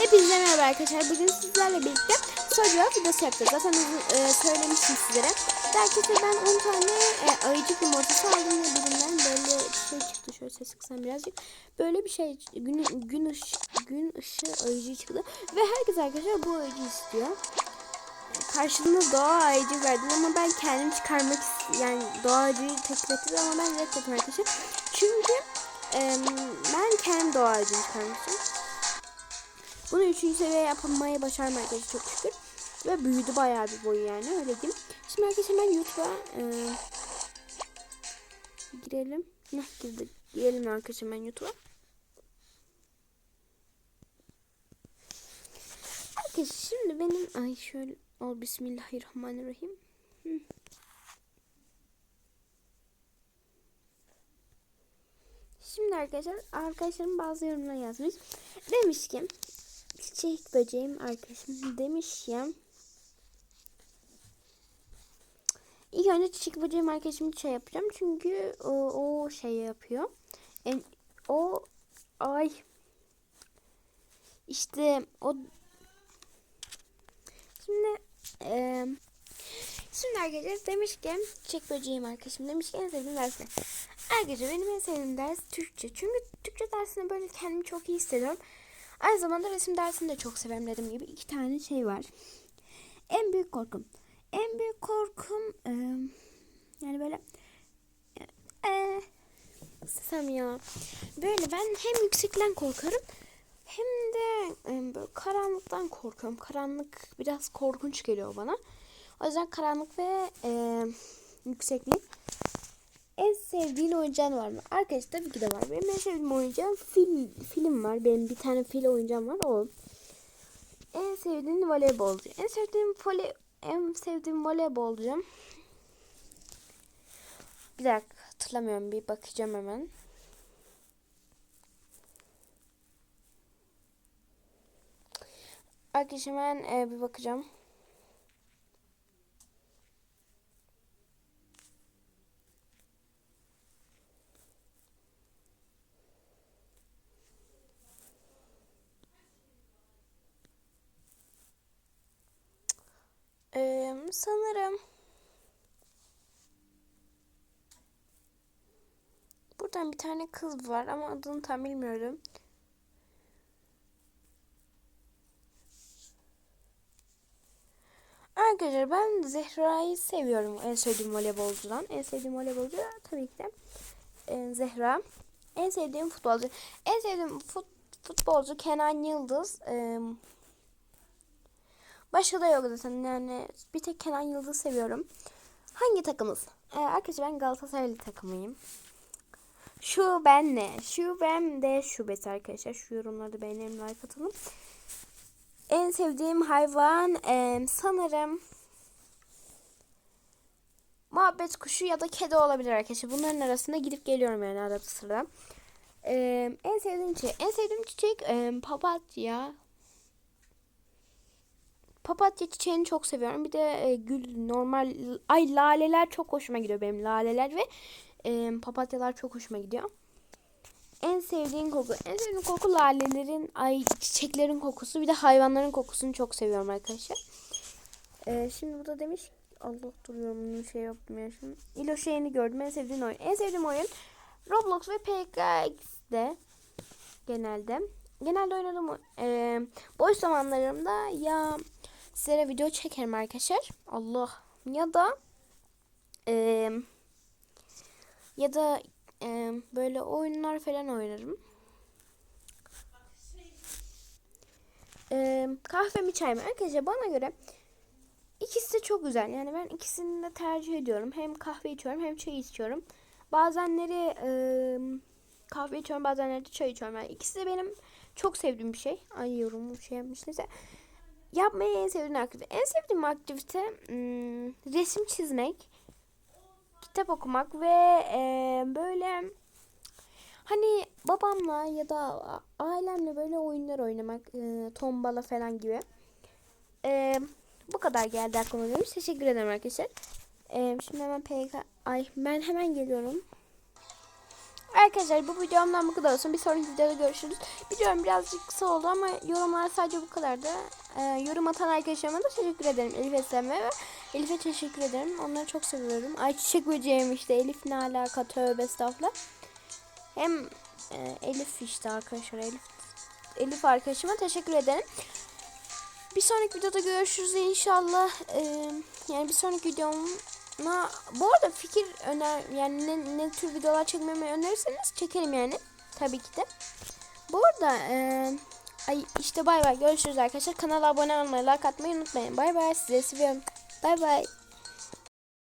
Hepinize merhaba arkadaşlar. Bugün sizlerle birlikte soru videosu yapacağız. Zaten e, söylemiştim sizlere. Arkadaşlar ben 10 tane e, ayıcık yumurtası aldım ve birinden böyle bir şey çıktı. Şöyle ses kısam birazcık. Böyle bir şey gün, gün, ışı, gün ışığı ayıcı çıktı. Ve herkes arkadaşlar bu ayıcı istiyor. Karşılığında doğa ayıcı verdim ama ben kendim çıkarmak yani doğa ayıcıyı teklif ettim ama ben reddettim arkadaşlar. Çünkü e, ben kendi doğa ayıcını istiyorum. Bunu üçüncü seviye yapmayı başardım arkadaşlar çok şükür. Ve büyüdü bayağı bir boyu yani öyle diyeyim. Şimdi arkadaşlar ben YouTube'a e, girelim. Nah girdik. Girelim arkadaşlar ben YouTube'a. Arkadaşlar şimdi benim ay şöyle al bismillahirrahmanirrahim. Hı. Şimdi arkadaşlar arkadaşlarım bazı yorumlar yazmış. Demiş ki çiçek böceğim arkadaşım demiş ya. İlk önce çiçek böceğim arkadaşım şey yapacağım. Çünkü o, o şey yapıyor. En, o ay işte o şimdi e, şimdi arkadaşlar demiş ki çiçek böceğim arkadaşım demiş ki en sevdiğim ders ne? Arkadaşlar benim en sevdiğim ders Türkçe. Çünkü Türkçe dersinde böyle kendimi çok iyi hissediyorum. Aynı zamanda resim dersini de çok severim dediğim gibi. iki tane şey var. En büyük korkum. En büyük korkum e, yani böyle e, sesem ya. Böyle ben hem yüksekten korkarım hem de e, böyle karanlıktan korkuyorum. Karanlık biraz korkunç geliyor bana. O yüzden karanlık ve e, yükseklik. En sevdiğin oyuncağın var mı? Arkadaşlar tabii ki de var. Benim en sevdiğim oyuncağım fil, film var. Benim bir tane fil oyuncağım var. O. En sevdiğim voleybolcu. En sevdiğim voley en sevdiğim voleybolcum. Bir dakika hatırlamıyorum. Bir bakacağım hemen. Arkadaşlar hemen e, bir bakacağım. Ee, sanırım buradan bir tane kız var ama adını tam bilmiyorum. Arkadaşlar ben Zehra'yı seviyorum. En sevdiğim voleybolcudan. En sevdiğim voleybolcu tabii ki de e, Zehra. En sevdiğim futbolcu. En sevdiğim fut, futbolcu Kenan Yıldız. Eee Başka da yok zaten yani bir tek Kenan Yıldız seviyorum. Hangi takımız? Ee, arkadaşlar ben Galatasaraylı takımıyım. Şu ben ne? Şu ben de şubesi arkadaşlar. Şu yorumlarda beğenelim like atalım. En sevdiğim hayvan e, sanırım muhabbet kuşu ya da kedi olabilir arkadaşlar. Bunların arasında gidip geliyorum yani arada sırada. Ee, en sevdiğim çiçek, en sevdiğim çiçek e, papatya. Papatya çiçeğini çok seviyorum. Bir de e, gül normal ay laleler çok hoşuma gidiyor benim laleler ve e, papatyalar çok hoşuma gidiyor. En sevdiğim koku, en sevdiğim koku lalelerin, ay çiçeklerin kokusu, bir de hayvanların kokusunu çok seviyorum arkadaşlar. E, şimdi burada demiş Allah duruyorum bunu şey yaptım ya şimdi. İlo şeyini gördüm. En sevdiğim oyun. En sevdiğim oyun Roblox ve PKX'de genelde. Genelde oynadığım e, boş zamanlarımda ya sizlere video çekerim arkadaşlar. Allah. Ya da e, ya da e, böyle oyunlar falan oynarım. E, kahve mi çay mı? Arkadaşlar bana göre ikisi de çok güzel. Yani ben ikisini de tercih ediyorum. Hem kahve içiyorum hem çay içiyorum. Bazenleri e, kahve içiyorum bazenleri de çay içiyorum. Yani ikisi de benim çok sevdiğim bir şey. Ay yorumu şey yapmış neyse. Yapmayı en sevdiğim aktivite. En sevdiğim aktivite hmm, resim çizmek, kitap okumak ve e, böyle hani babamla ya da ailemle böyle oyunlar oynamak, e, tombala falan gibi. E, bu kadar geldi aklıma demiş. Teşekkür ederim arkadaşlar. E, şimdi hemen PK... Ay ben hemen geliyorum. Arkadaşlar bu videomdan bu kadar olsun. Bir sonraki videoda görüşürüz. Biliyorum birazcık kısa oldu ama yorumlar sadece bu kadardı. Ee, yorum atan arkadaşlarıma da teşekkür ederim. Elif Eslem'e ve Elif'e teşekkür ederim. Onları çok seviyorum. Ay çiçek böceğim işte. Elif ne alaka tövbe estağfurullah. Hem e, Elif işte arkadaşlar. Elif, Elif arkadaşıma teşekkür ederim. Bir sonraki videoda görüşürüz inşallah. Ee, yani bir sonraki videoma bu arada fikir öner yani ne, ne tür videolar çekmemi önerirseniz çekelim yani. Tabii ki de. Bu arada e, ay işte bay bay görüşürüz arkadaşlar. Kanala abone olmayı, like atmayı unutmayın. Bay bay size seviyorum. Bay bay.